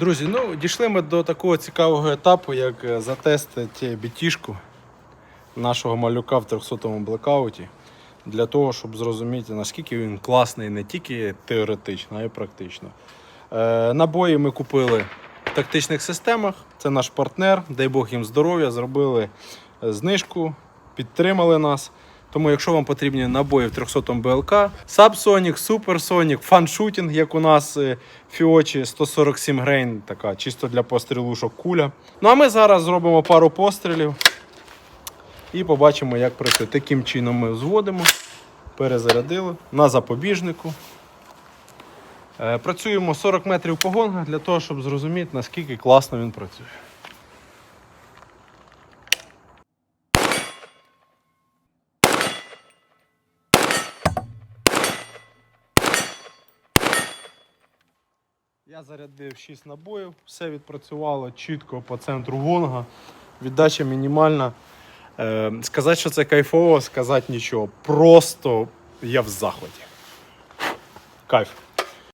Друзі, ну дійшли ми до такого цікавого етапу, як е, затестити бітішку нашого малюка в 300-му блекауті. Для того, щоб зрозуміти, наскільки він класний не тільки теоретично, а й практично. Е, набої ми купили в тактичних системах. Це наш партнер, дай Бог їм здоров'я, зробили е, знижку, підтримали нас. Тому, якщо вам потрібні набої в 300 БЛК, Subsonic, Supersonic, фаншутінг, як у нас е, Фіочі 147 грейн, така чисто для пострілушок куля. Ну а ми зараз зробимо пару пострілів і побачимо, як працює. Таким чином ми зводимо, перезарядили на запобіжнику. Е, Працюємо 40 метрів по для того, щоб зрозуміти, наскільки класно він працює. Я зарядив 6 набоїв, все відпрацювало чітко по центру гонга. Віддача мінімальна. Е, сказати, що це кайфово, сказати нічого. Просто я в захваті. Кайф.